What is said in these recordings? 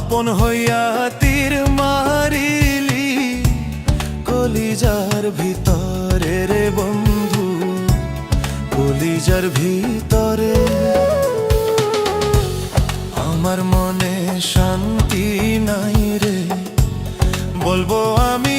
আপন হইয়া তীর মারিলি, কলিজার ভিতরে রে বন্ধু, কলিজার ভিতরে। আমার মনে শান্তি নাই রে, বলব আমি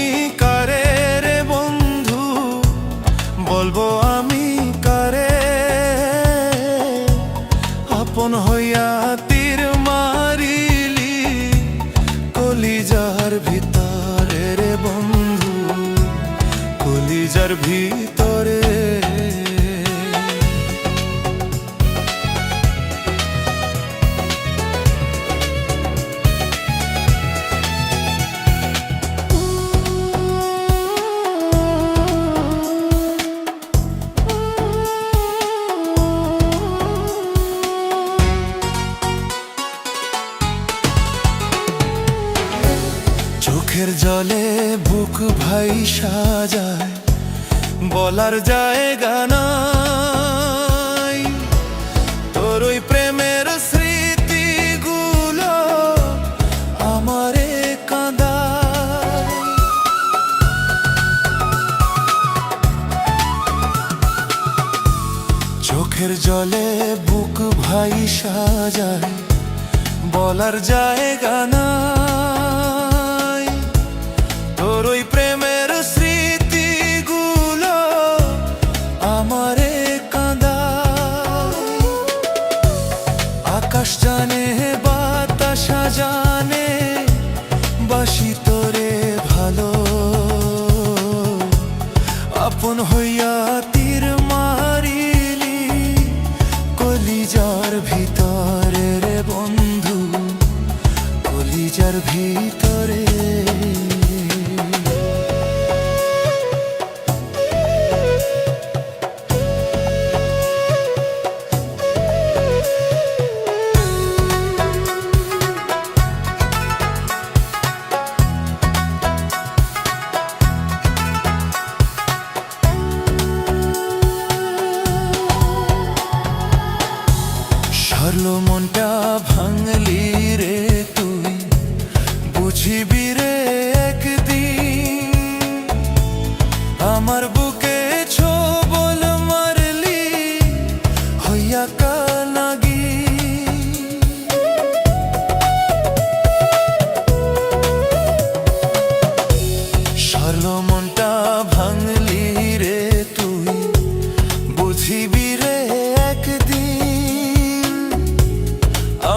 বলার জায়গা না।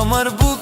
আমার বুক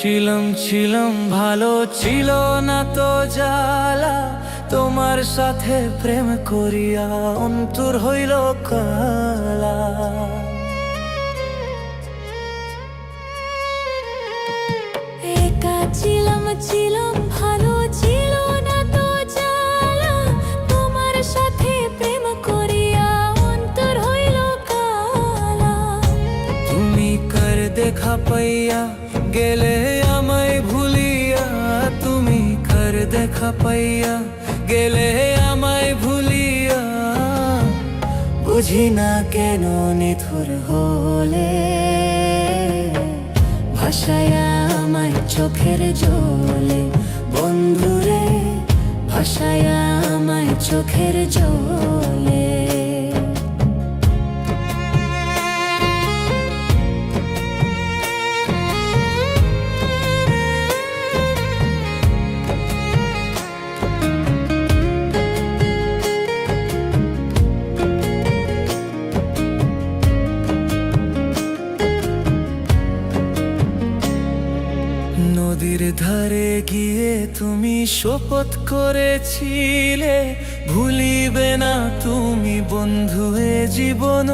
ছিলাম ছিলাম ভালো ছিল না তো জ্বালা। তোমার সাথে প্রেম করিয়া অন্তর হইল কালা। একা ছিলাম ছিলাম ভালো ছিল না তো জ্বালা। তোমার সাথে প্রেম করিয়া অন্তর হইল কালা। তুমি কর দেখা পাইয়া গেলে? পাইয়া গেলে আমায় ভুলিয়া। বুঝি না কেন নিথুর হলে। ভাসায়া আমায় চোখের জলে। বন্ধুরে ভাষায় আমায় চোখের জলে। করেছিলে ভুলিবে না তুমি বন্ধু এ জীবন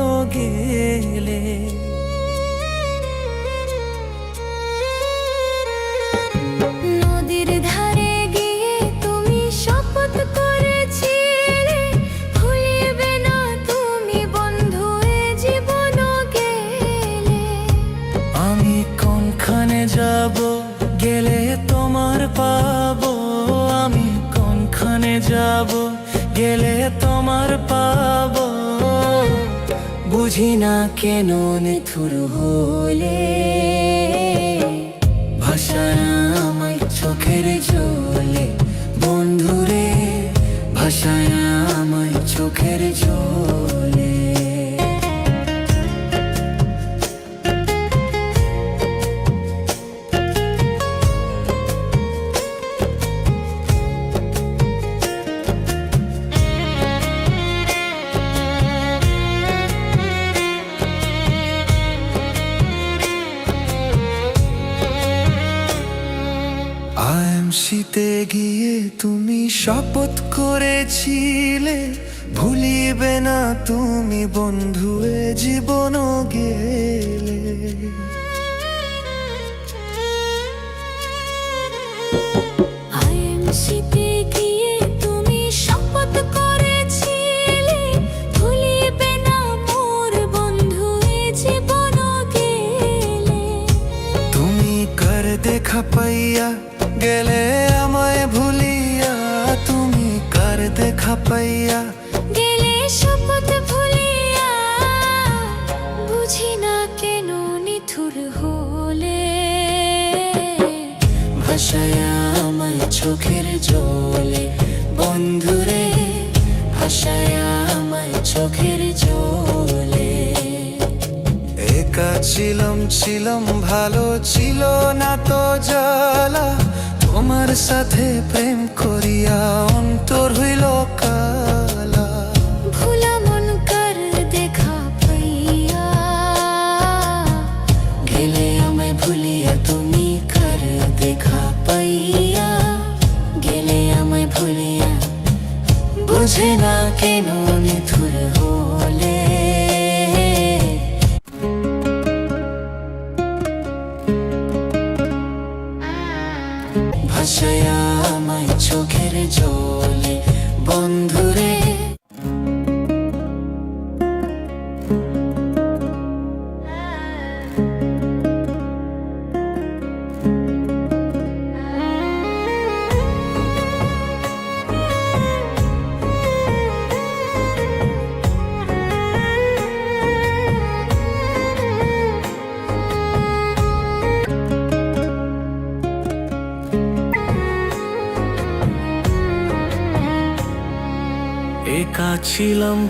যাব গেলে তোমার পাব। বুঝি না কেন নিথুর হলে। ভাষায় আমায় চোখের জলে। বন্ধুরে ভাষায় আমায় চোখের জলে। আম শীতে গিয়ে তুমি শপথ করেছিলে ভুলিবে না তুমি বন্ধু এ জীবন গেলে। গিয়ে তুমি শপথ করেছিলে ভুলিবে না মোর বন্ধু এ জীবন গেলে। তুমি কর দেখা পাইয়া গেলে আমায় ভুলিয়া তুমি কার দেখা পাইয়া? গেলে শপথ ভুলিয়া বুঝি না কেন নিথুর হলে। ভাষায় আমায় চোখের জলে বন্ধুরে ভাষায় আমায় চোখের জলে। একা ছিলাম ছিলাম ভালো ছিল না তো জ্বালা। তোমার সাথে প্রেম করিয়া অন্তর হইল কর দেখা গেলে আমায় ভুলিয়া তুমি কর দেখা গেলে আমায় ভুলিয়া বুঝে না কেন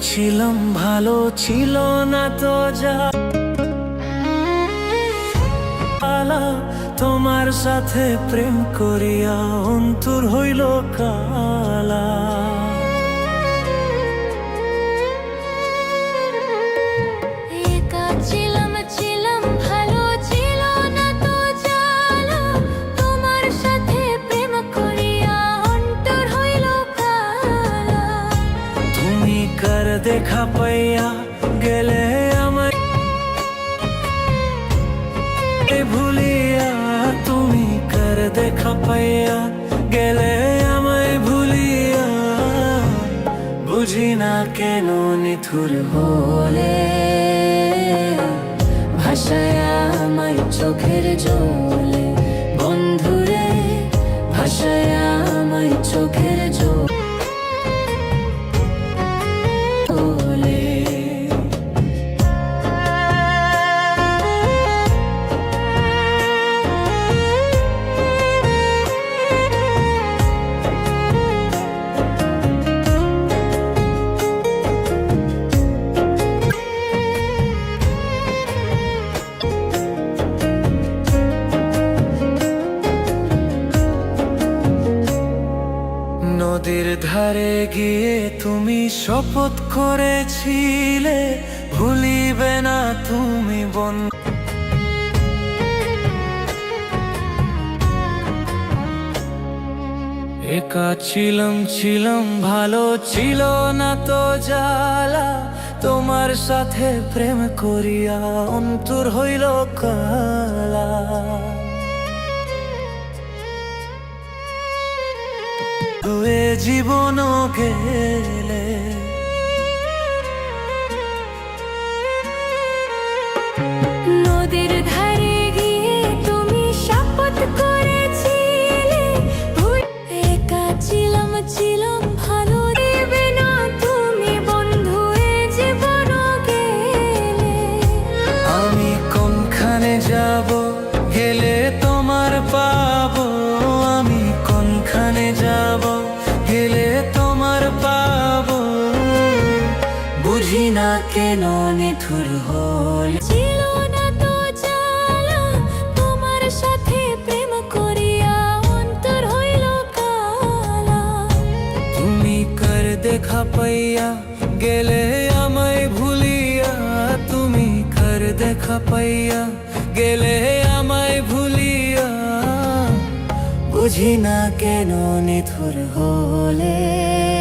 ছিলাম ভালো ছিল না তো যা। তোমার সাথে প্রেম করিয়া অন্তর হইল কালা। কেন নিথুর হলে? ভাষায় আমায় চোখের জলে। বন্ধুরে ভাষায় আমায় চোখের জলে। তুমি শপথ করেছিলে, ভুলিবে না তুমি বন একা ছিলাম ছিলাম, ভালো ছিল না তো জ্বালা। তোমার সাথে প্রেম করিয়া অন্তর হইল কালা। হয়ে জীবন গেলে পাইয়া গেলে আমায় ভুলিয়া। বুঝি না কেন নিথুর হলে।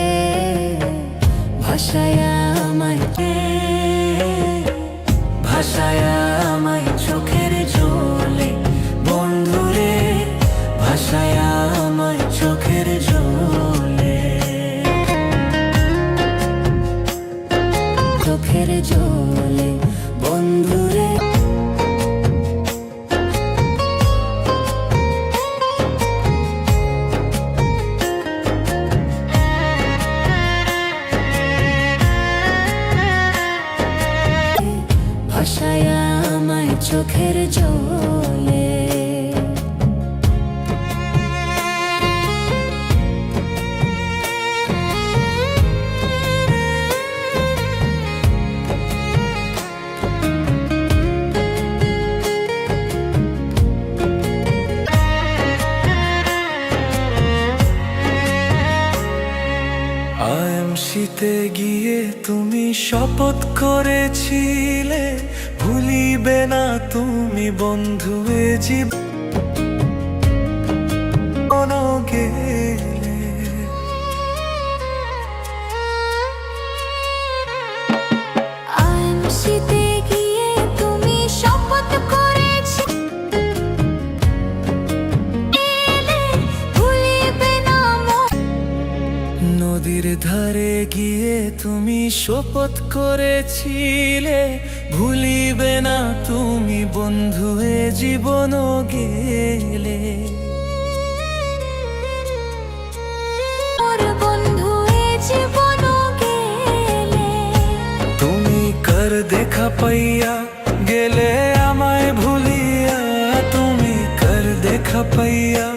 শপথ করেছিলে ভুলিবে না তুমি বন্ধু জীবন নদীর ধারে গিয়ে তুমি শপথ করেছিলে। ভুলিবে না তুমি বন্ধু এ জীবন গেলে। মোর বন্ধু এ জীবন গেলে। তুমি কর দেখা পাইয়া গেলে আমায় ভুলিয়া? তুমি কর দেখা পাইয়া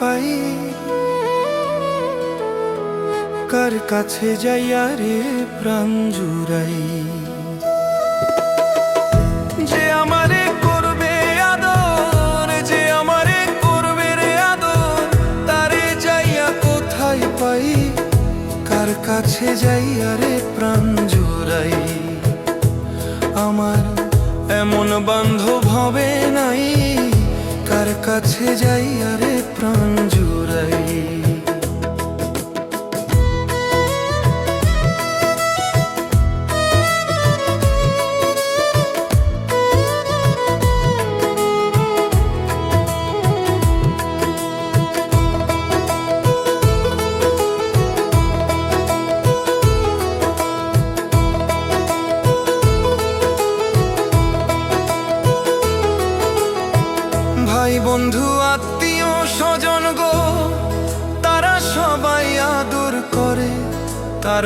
পাই। কার কাছে যাইয়া রে প্রাণ জুড়াই? যে আমারে আদর, যে আমারে করবে রে আদর, তারে কোথায় পাই? কার কাছে যাই আরে প্রাণ জুড়াই? আমার এমন বান্ধব হবে নাই। কাছে যাই আরে প্রাণ জুড়াই।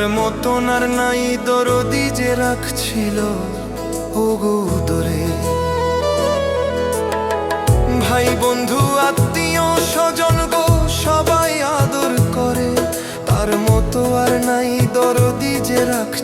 মতন আর নাই, দরদি যে রাখছিল ভাই বন্ধু, আত্মীয় স্বজন গো, সবাই আদর করে। তার মতো আর নাই, দরদি যে রাখছিল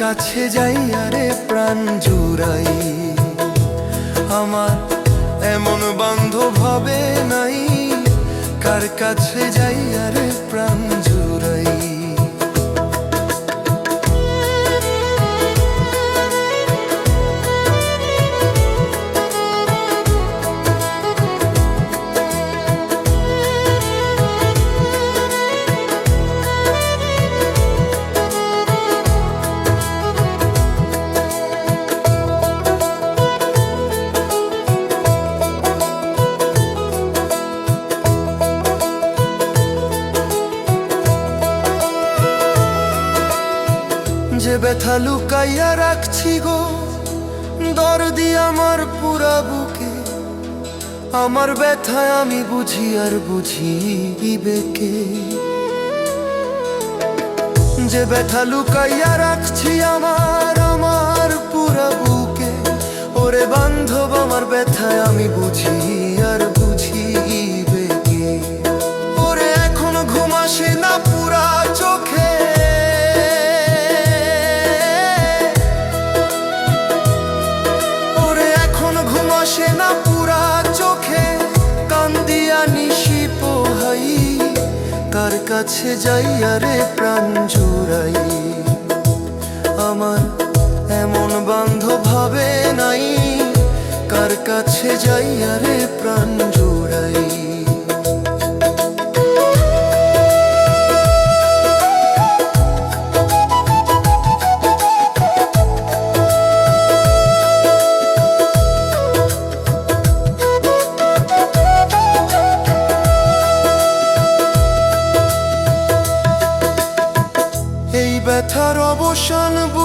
কাছে যাই আরে প্রাণ জুড়াই। আমার এমন বান্ধব হবে নাই, কার কাছে যাই আরে প্রাণ জুড়াই। ব্যথা লুকাইয়া রাখছি গো। দরদি আমার পুরা বুকে। আমার ব্যথায় আমি বুঝি আর বুঝি বিবেকে। যে ব্যথা লুকাইয়া রাখছি আমার আমার পুরা বুকে। ওরে বান্ধব, আমার ব্যথায় আমি বুঝি কাছে যাই আরে প্রাণ জুড়াই। আমার এমন বান্ধব ভাবে নাই, কার কাছে যাই আরে প্রাণ জুড়াই। এই ব্যথার অবসান বুঝি গো